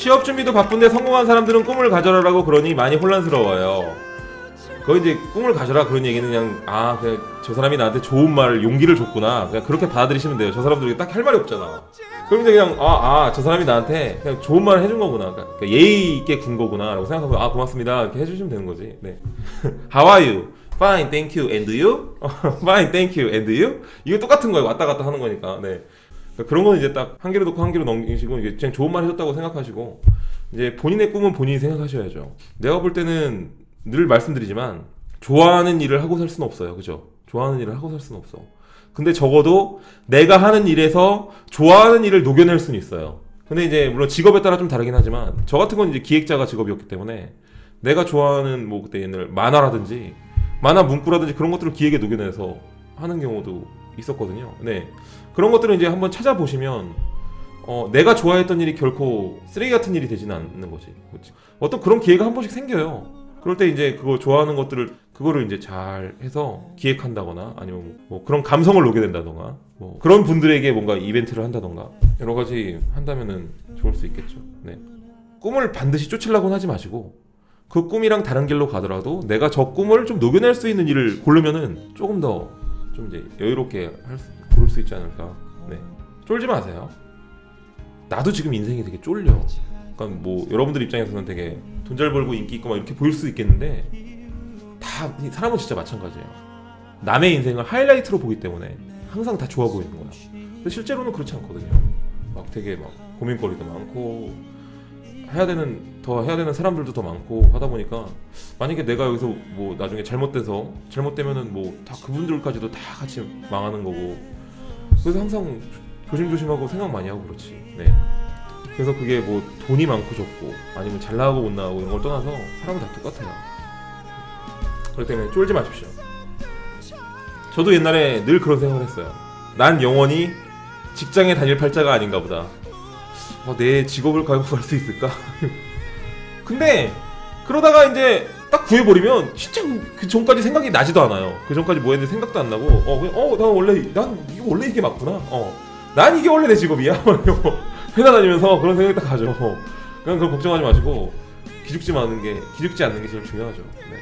취업 준비도 바쁜데 성공한 사람들은 꿈을 가져라라고 그러니 많이 혼란스러워요. 거의 이제 꿈을 가져라 그런 얘기는 그냥 아 그냥 저 사람이 나한테 좋은 말을 용기를 줬구나 그냥 그렇게 받아들이시면 돼요. 저 사람들이 딱 할 말이 없잖아. 그럼 이제 그냥 아아저 사람이 나한테 그냥 좋은 말을 해준 거구나. 그러니까 예의 있게 군 거구나라고 생각하고 아 고맙습니다 이렇게 해주시면 되는 거지. 네. How are you? Fine, thank you. And you? Fine, thank you. And you? 이거 똑같은 거예요. 왔다 갔다 하는 거니까. 네. 그러니까 그런 거는 이제 딱 한 개로 놓고 한 개로 넘기시고 이게 그냥 좋은 말 해줬다고 생각하시고 이제 본인의 꿈은 본인이 생각하셔야죠. 내가 볼 때는 늘 말씀드리지만 좋아하는 일을 하고 살 수는 없어요. 그죠? 좋아하는 일을 하고 살 수는 없어. 근데 적어도 내가 하는 일에서 좋아하는 일을 녹여낼 수는 있어요. 근데 이제 물론 직업에 따라 좀 다르긴 하지만 저 같은 건 이제 기획자가 직업이었기 때문에 내가 좋아하는 뭐 그때 옛날 만화라든지 만화 문구라든지 그런 것들을 기획에 녹여내서 하는 경우도 있었거든요. 네. 그런 것들은 이제 한번 찾아보시면 어, 내가 좋아했던 일이 결코 쓰레기 같은 일이 되지는 않는 거지. 어떤 그런 기회가 한 번씩 생겨요. 그럴 때 이제 그거 좋아하는 것들을 그거를 이제 잘 해서 기획한다거나 아니면 뭐 그런 감성을 녹여낸다던가 뭐 그런 분들에게 뭔가 이벤트를 한다던가 여러 가지 한다면은 좋을 수 있겠죠. 네. 꿈을 반드시 쫓으려고는 하지 마시고 그 꿈이랑 다른 길로 가더라도 내가 저 꿈을 좀 녹여낼 수 있는 일을 고르면은 조금 더 좀 이제 여유롭게 할 수, 고를 수 있지 않을까. 네. 쫄지 마세요. 나도 지금 인생이 되게 쫄려. 그러니까 뭐 여러분들 입장에서는 되게 돈 잘 벌고 인기 있고 막 이렇게 보일 수 있겠는데 다이 사람은 진짜 마찬가지예요. 남의 인생을 하이라이트로 보기 때문에 항상 다 좋아 보이는 거야. 근데 실제로는 그렇지 않거든요. 막 되게 막 고민거리도 많고 해야 되는 더 해야 되는 사람들도 더 많고 하다 보니까 만약에 내가 여기서 뭐 나중에 잘못돼서 잘못되면은 뭐 다 그분들까지도 다 같이 망하는 거고 그래서 항상 조심조심하고 생각 많이 하고 그렇지. 네. 그래서 그게 뭐 돈이 많고 적고 아니면 잘 나가고 못 나가고 이런 걸 떠나서 사람은 다 똑같아요. 그렇기 때문에 쫄지 마십시오. 저도 옛날에 늘 그런 생각을 했어요. 난 영원히 직장에 다닐 팔자가 아닌가 보다. 어, 내 직업을 가지고 갈 수 있을까? 근데 그러다가 이제 딱 구해버리면 진짜 그 전까지 생각이 나지도 않아요. 그 전까지 뭐 했는지 생각도 안 나고 어, 그냥, 어, 난 원래 난 이게 원래 이게 맞구나. 어, 난 이게 원래 내 직업이야. 이러고 회사 다니면서 그런 생각이 딱 가죠. 그냥 그걸 걱정하지 마시고 기죽지 않는 게 기죽지 않는 게 제일 중요하죠. 네.